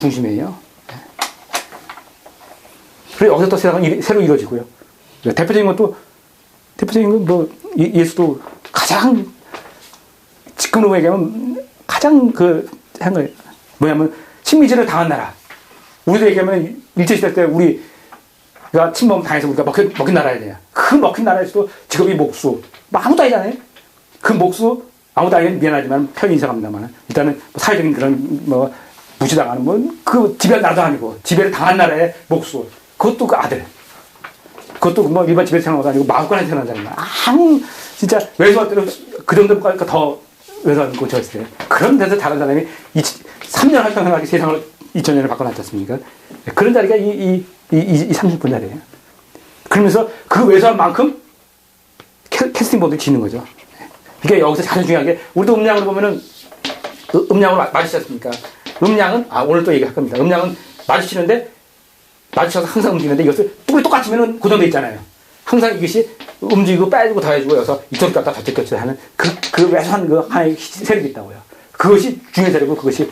중심이에요. 그리고 여기서 또 세상은 이- 새로 이루어지고요. 대표적인 것도, 대표적인 건 뭐, 예- 예수도 가장, 지금으로 얘기하면 가장 그, 한 거예요. 뭐냐면, 식민지를 당한 나라. 우리도 얘기하면, 일제시대 때 우리 가 침범 당해서 우리가 먹힌, 먹힌 나라야. 그 먹힌 나라에서도 직업이 목수. 뭐 아무도 아니잖아요. 그 목수, 아무도 아니면 미안하지만 편히 인정합니다만. 일단은 뭐 사회적인 그런 뭐, 무시당하는 뭐, 그 지배 나라도 아니고, 지배를 당한 나라의 목수. 그것도 그 아들. 그것도 뭐 일반 집에서 태어난 것도 아니고 마구간에 태어난 사람이야. 아무, 진짜 외소할 때는 그 정도까지 더 외소하는 거 저었을 때. 그런 데서 다른 사람이 이 3년 활동해가지고 세상을 2000년을 바꿔놨지 않습니까? 그런 자리가 이, 이, 이, 이, 이 30분 자리예요. 그러면서 그 외소한 만큼 캐, 캐스팅 보드 지는 거죠. 그러니까 여기서 가장 중요한 게 우리도 음량으로 보면은 그 음량으로 마- 마주치지 않습니까? 음량은 아 오늘 또 얘기할 겁니다. 음량은 마주치는데 마주쳐서 항상 움직이는데 이것을 뚜이 똑같으면 고정돼 있잖아요. 항상 이것이 움직이고 빼주고 더해주고 여기서 이쪽 갔다 저쪽 갔다 하는 그, 그 외소한 그 하나의 세력이 있다고요. 그것이 중요 세력이고 그것이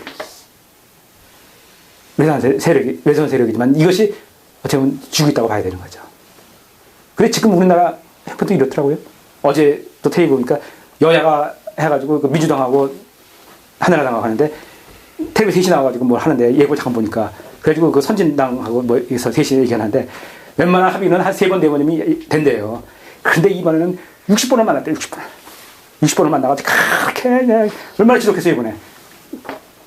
외소한 세- 세력이, 외소한 세력이지만 이것이 어떻게 보면 쥐고 있다고 봐야 되는 거죠. 그래 지금 우리나라 형편도 이렇더라고요. 어제 또 테레비 보니까 여야가 해가지고 그 민주당하고 하나라당하고 하는데 텔레비 셋이 나와가지고 뭘 하는데 예고 잠깐 보니까 그래가지고 그 선진당하고 뭐 여기서 셋이 얘기하는데 웬만한 합의는 한 세 번, 네 번이면 된대요. 근데 이번에는 60번을 만났대, 60번. 60번을 만나가지고 그렇게 그냥 얼마나 지독했어요, 이번에.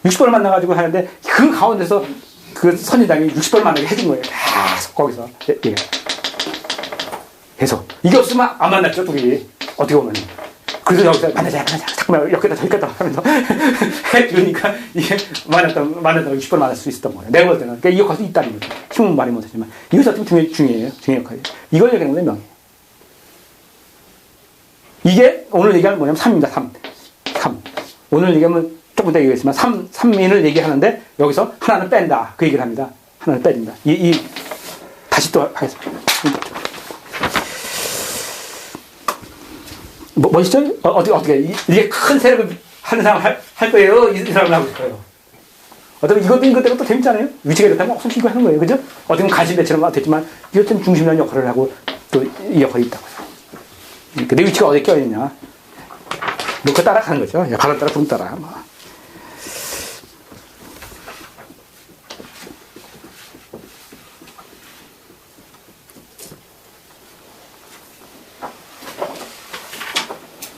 60번을 만나가지고 하는데 그 가운데서 그 선진당이 60번을 만나게 해준 거예요. 계속 거기서. 예, 예. 계속. 이게 없으면 안 만났죠, 둘이. 어떻게 보면. 그래서 여기서 만나자, 만나자. 잠깐만, 여기다, 저기다 하면서 해주니까 이게 만났다, 만났다, 60번 만날 수 있었던 거예요. 내가 볼 때는. 그러니까 이 역할도 있다는 거죠. 힘은 많이 못하지만. 이것이 어떻게 중요, 중요해요. 중요 역할이에요. 이걸 얘기하는 거예요, 명예. 이게 오늘 얘기하는 뭐냐면 3입니다, 3. 3. 오늘 얘기하면 조금 더 얘기했지만 3, 3인을 얘기하는데 여기서 하나는 뺀다. 그 얘기를 합니다. 하나는 뺀다. 이, 이, 다시 또 하겠습니다. 뭐, 멋있죠? 어, 어떻게, 어떻게, 이- 이게 큰 세력을 하는 사람 할, 할 거예요? 이, 이 사람을 하고 싶어요. 어떻게 이것도 이것대로 또 재밌잖아요? 위치가 이렇다면 막 숨기고 하는 거예요. 그죠? 어떻게 보면 간신배처럼 됐지만 이것 좀 중심이라는 역할을 하고 또 이 역할이 있다고요. 그내 위치가 어디에 껴있냐. 놓고 따라가는 거죠. 야, 바람 따라 구름 따라. 뭐.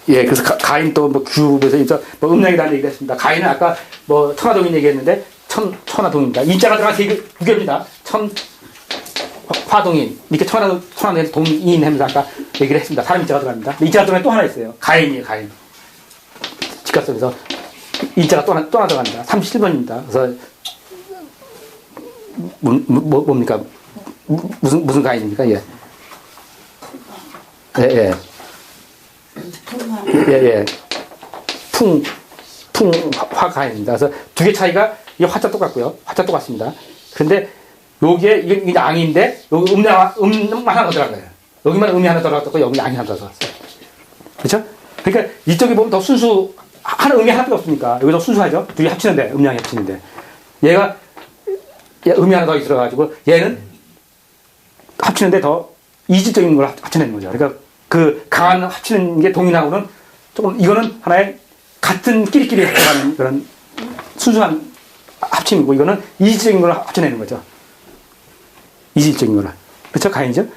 예, 그래서 가, 인 또뭐 규에서 이제 뭐 음량이라는 얘기를 했습니다. 가인은 아까 뭐 천화동인 얘기했는데 천 천화동입니다. 인자가 들어간 세 개입니다. 천 화동인 이렇게 천화 천화동에서 동인 하면서 아까 얘기를 했습니다. 사람 인자가 들어갑니다. 인자가 들어간 또 하나 있어요. 가인이에요, 가인. 집값 속에서 인자가 또 하나 또 하나 들어갑니다. 37번입니다. 그래서 뭐, 뭐 뭡니까 무- 무슨 무슨 가인입니까? 예. 예, 예. 예, 예. 풍, 풍, 화, 가입니다. 그래서 두 개 차이가, 이 화자 똑같고요. 화자 똑같습니다. 근데, 여기에, 이게, 앙인데, 여기 음량, 음만 하나 더 들어간 거예요. 여기만 음이 하나 들어갔고, 여기 양이 하나 더 들어갔어요. 그렇죠? 그러니까, 이쪽에 보면 더 순수, 하나 음이 하나밖에 없으니까, 여기 더 순수하죠? 둘이 합치는데, 음량이 합치는데. 얘가, 얘 음이 하나 더 들어가지고, 얘는 합치는데 더 이질적인 걸 합- 합쳐내는 거죠. 그러니까 그 강한 합치는 게 동인하고는 조금 이거는 하나의 같은 끼리끼리 합쳐가는 그런 순수한 합침이고 이거는 이질적인 걸 합쳐내는 거죠. 이질적인 거를. 그렇죠? 가인이죠?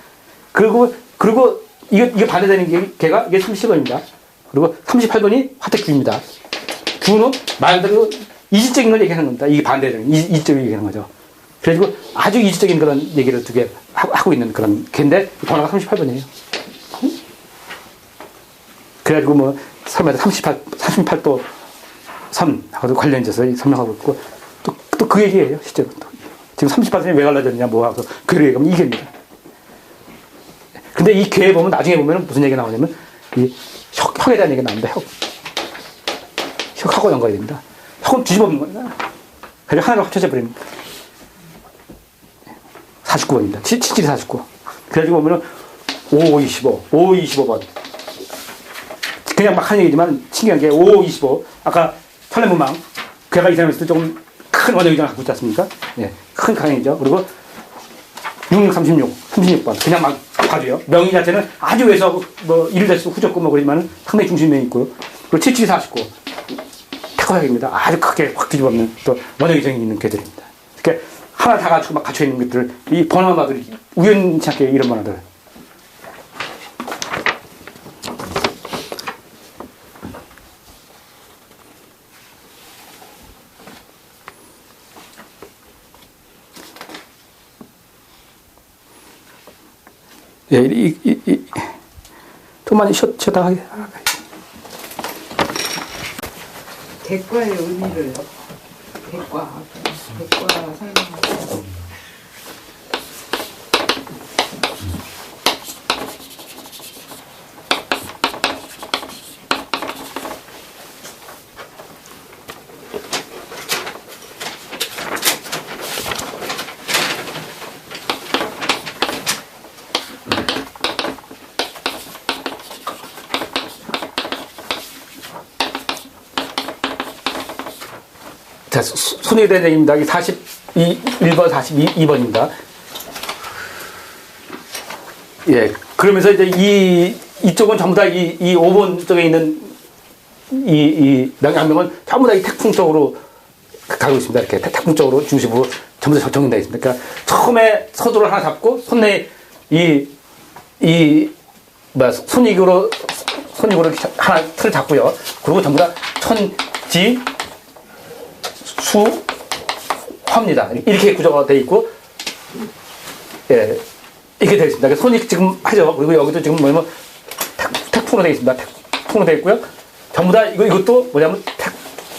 그리고, 그리고 이게, 이게 반대되는 게, 걔가 이게 30번입니다. 그리고 38번이 화택규입니다. 규는 말 그대로 이질적인 걸 얘기하는 겁니다. 이게 반대되는, 이- 이질적인 얘기하는 거죠. 그래가지고 아주 이질적인 그런 얘기를 두 개 하고 있는 그런 걔인데 번호가 38번이에요. 그래가지고 뭐 설마다 38, 38도 선하고도 관련돼서 설명하고 있고 또 또 그 얘기예요 실제로 또. 지금 38선이 왜 갈라졌냐 뭐 하고 그 얘기하면 이게입니다. 근데 이 괴에 보면 나중에 보면 무슨 얘기가 나오냐면 이 혁, 혁에 대한 얘기가 나옵니다. 혁. 혁하고 연관이 됩니다. 혁은 뒤집어놓는 겁니다. 그래서 하나로 합쳐져 버립니다. 49번입니다. 77이 49. 그래가지고 보면은 5, 25, 5, 25번. 그냥 막 하는 얘기지만 신기한 게 5, 25. 아까 설레문망. 걔가 이때 조금 큰 원형이장 갖고 있지 않습니까? 예, 큰 강행이죠. 그리고 6636, 36번. 그냥 막 봐도요. 명의 자체는 아주 외서 뭐, 일대수 후졌고 뭐 그러지만 상당히 중심에 있고요. 그리고 7749. 태거약입니다. 아주 크게 확 뒤집어엎는 또 원형이정이 있는 개들입니다. 이렇게 하나 다 갖추고 막 갖춰 있는 것들, 이 번호만 봐도 우연치 않게 이런 번호들. 예, 이, 이, 이, 좀 많이 쉬, 쉬었다 하게. 대과의 의미를 대과 대과 설명 자, 수- 순위 대행입니다 42, 1번, 42번입니다. 예. 그러면서 이제 이, 이쪽은 전부 다 이, 이 5번 쪽에 있는 이, 이 양명은 전부 다 이 태풍 쪽으로 가고 있습니다. 이렇게 태- 태풍 쪽으로 중심으로 전부 다 정리되어 있습니다. 그러니까 처음에 서두를 하나 잡고 손에 이, 이, 뭐야, 손익으로, 손익으로 하나 틀을 잡고요. 그리고 전부 다 천지, 수, 화입니다. 이렇게 구조가 되어 있고, 예, 이렇게 되어 있습니다. 손이 지금 하죠. 그리고 여기도 지금 뭐냐면 택, 택풍으로 되어 있습니다. 택풍으로 되어 있고요. 전부 다 이거, 이것도 뭐냐면 택,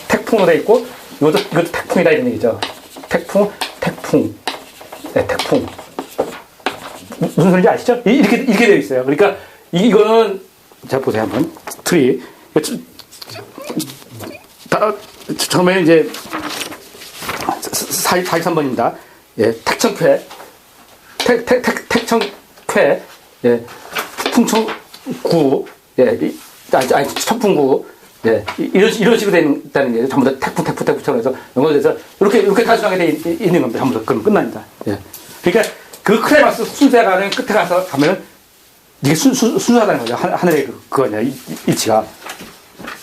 택풍으로 되어 있고, 이것도, 이것도 택풍이다 이런 얘기죠. 택풍, 택풍. 네. 무- 무슨 소리인지 아시죠? 이- 이렇게, 이렇게 되어 있어요. 그러니까 이- 이거는, 자, 보세요 한번. 트리. 다, 처음에 이제 43번입니다. 예, 택청쾌. 택, 택, 택, 택청쾌. 예, 풍청구. 예, 이, 아니, 아니, 청풍구. 예, 이- 이런, 식- 이런 식으로 된다는 게 전부 다 택풍, 택풍, 택풍처럼 해서 영어로 돼서 이렇게, 이렇게 단순하게 돼 있- 있는 겁니다. 전부 다. 그럼 끝납니다. 예. 그러니까 그 클라이막스 순서에 가는 끝에 가서 가면은 이게 순, 순, 순수하다는 거죠. 하- 하늘의 그, 그거냐, 이- 이- 일치가.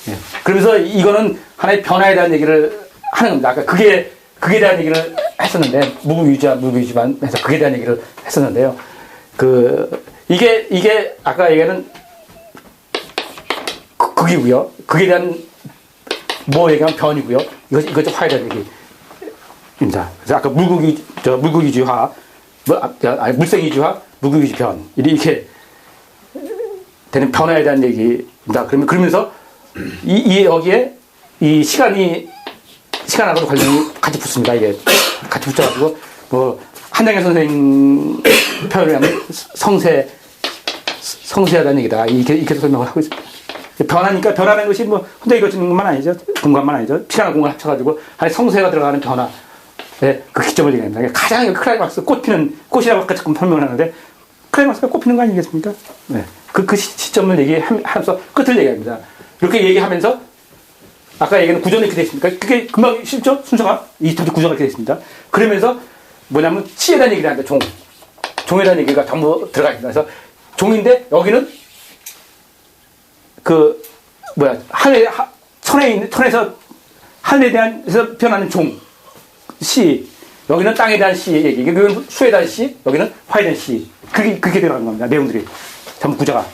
예. 그러면서 이거는 하나의 변화에 대한 얘기를 하는 겁니다. 아까 그게, 그게 대한 얘기를 했었는데, 무부유지와 무부유지만 해서 그게 대한 얘기를 했었는데요. 그, 이게, 이게 아까 얘기하는 그, 극이고요. 극에 대한 뭐 얘기하면 변이고요. 이것, 이것 좀 화에 대한 얘기입니다. 그래서 아까 물국이, 저, 물국이지화, 뭐, 아, 아니, 물생이지화, 물국이지 변. 이렇게 되는 변화에 대한 얘기입니다. 그러면, 그러면서 이, 이 여기에 이 시간이 시간하고도 관련이 같이 붙습니다. 이게 같이 붙여가지고 뭐 한양의 선생 표현을 하면 성세 성세하다는 얘기다. 이렇게 이렇게 설명을 하고 있습니다. 변하니까 변하는 것이 뭐 혼자 이루어지는 것만 아니죠. 공간만 아니죠. 시간과 공간 합쳐가지고 아니 성세가 들어가는 변화. 네, 그 기점을 얘기합니다. 가장 클라이막스 꽃 피는 꽃이라고 아까 조금 설명을 하는데 클라이막스가 꽃 피는 거 아니겠습니까? 네. 그, 그 시- 시점을 얘기하면서 끝을 얘기합니다. 이렇게 얘기하면서 아까 얘기는 구조는 이렇게 되어 있습니까? 그게 금방 쉽죠? 순서가? 이 전부 구조가 이렇게 되어 있습니다. 그러면서 뭐냐면 치에 대한 얘기를 하는데 종. 종에 대한 얘기가 전부 들어가 있습니다. 그래서 종인데 여기는 그 뭐야 하늘 하, 천에 있는 천에서 하늘에 대한 에서 표현하는 종 시. 여기는 땅에 대한 시 얘기. 여기는 수에 대한 시. 여기는 화에 대한 시. 그게 그게 들어가는 겁니다. 내용들이 전부 구조가.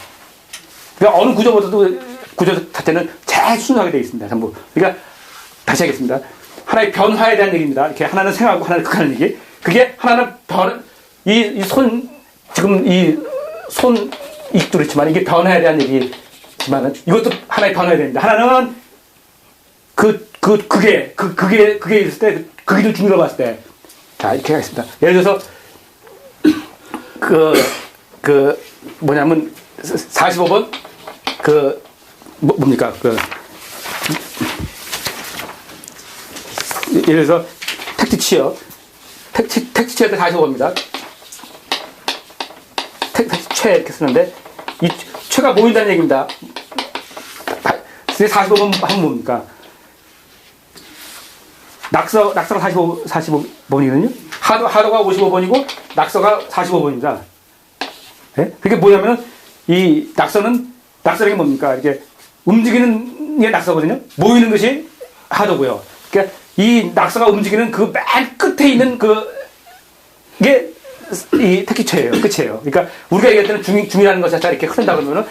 그러니까 어느 구조보다도 구조 자체는 제일 순수하게 되어 있습니다. 전부. 그러니까 다시 하겠습니다. 하나의 변화에 대한 얘기입니다. 이렇게 하나는 생하고 하나는 극하는 얘기. 그게 하나는 변, 이, 이 손, 지금 이 손, 익도 그렇지만 이게 변화에 대한 얘기지만은 이것도 하나의 변화에 됩니다. 하나는 그, 그, 그게, 그, 그게, 그게 있을 때, 좀 중요하고 봤을 때. 자, 이렇게 하겠습니다. 예를 들어서, 그, 그, 뭐냐면, 45번, 그, 뭐, 뭡니까, 그, 예를 들어서. 택지, 택지 취업 때 45번입니다. 택, 택지 최 이렇게 쓰는데, 이 최가 모인다는 얘기입니다. 45번 하면 뭡니까? 낙서, 낙서가 45, 45번이거든요. 하도, 하도가 55번이고, 낙서가 45번입니다. 예? 그게 뭐냐면은, 이 낙서는, 낙서라는 게 뭡니까? 이렇게 움직이는 게 낙서거든요. 모이는 것이 하도고요. 그러니까 이 낙서가 움직이는 그 맨 끝에 있는 그, 게, 이 특기체예요. 끝이에요. 그러니까 우리가 얘기할 때는 중, 중이라는 것 자체가 이렇게 흐른다 그러면은